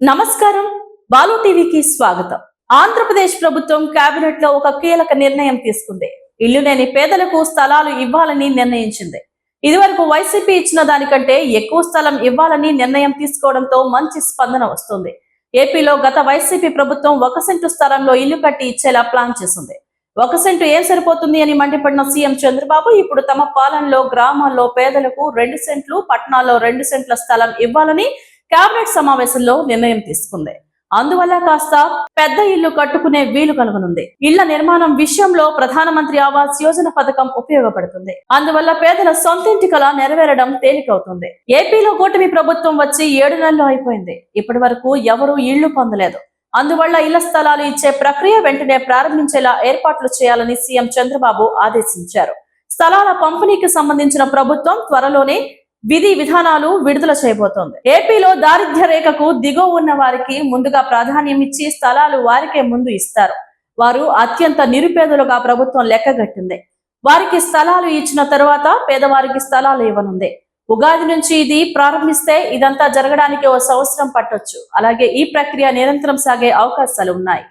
నమస్కారం. బాలు టీవీకి స్వాగతం. ఆంధ్రప్రదేశ్ ప్రభుత్వం కేబినెట్లో ఒక కీలక నిర్ణయం తీసుకుంది. ఇల్లు లేని పేదలకు స్థలాలు ఇవ్వాలని నిర్ణయించింది. ఇదివరకు వైసీపీ ఇచ్చిన దానికంటే ఎక్కువ స్థలం ఇవ్వాలని నిర్ణయం తీసుకోవడంతో మంచి స్పందన వస్తుంది. ఏపీలో గత వైసీపీ ప్రభుత్వం ఒక సెంటు స్థలంలో ఇల్లు కట్టి ఇచ్చేలా ప్లాన్ చేసింది. ఒక సెంటు ఏం సరిపోతుంది అని మండిపడిన సీఎం చంద్రబాబు ఇప్పుడు తమ పాలనలో గ్రామాల్లో పేదలకు రెండు సెంట్లు పట్టణాల్లో రెండు సెంట్ల స్థలం ఇవ్వాలని కేబినెట్ సమావేశంలో నిర్ణయం తీసుకుంది. అందువల్ల కాస్త పెద్ద ఇల్లు కట్టుకునే వీలు కలగనుంది. ఇళ్ళ నిర్మాణం విషయంలో ప్రధానమంత్రి ఆవాస్ యోజన పథకం ఉపయోగపడుతుంది. అందువల్ల పేదల సొంతింటి కళ నెరవేరడం తేలికవుతుంది. ఏపీలో కూటమి ప్రభుత్వం వచ్చి ఏడు నెలలు అయిపోయింది. ఇప్పటి వరకు ఎవరూ ఇళ్ళు పొందలేదు. అందువల్ల ఇళ్ళ స్థలాలు ఇచ్చే ప్రక్రియ వెంటనే ప్రారంభించేలా ఏర్పాట్లు చేయాలని సీఎం చంద్రబాబు ఆదేశించారు. స్థలాల పంపిణీకి సంబంధించిన ప్రభుత్వం త్వరలోనే విధి విధానాలు విడుదల చేయబోతోంది. ఏపీలో దారిద్ర్య రేఖకు దిగువ ఉన్న వారికి ముందుగా ప్రాధాన్యం ఇచ్చి స్థలాలు వారికే ముందు ఇస్తారు. వారు అత్యంత నిరుపేదలుగా ప్రభుత్వం లెక్కగట్టింది వారికి స్థలాలు ఇచ్చిన తర్వాత పేదవారికి స్థలాలు ఇవ్వనుంది. ఉగాది నుంచి ఇది ప్రారంభిస్తే ఇదంతా జరగడానికి ఓ సంవత్సరం పట్టొచ్చు. అలాగే ఈ ప్రక్రియ నిరంతరం సాగే అవకాశాలు ఉన్నాయి.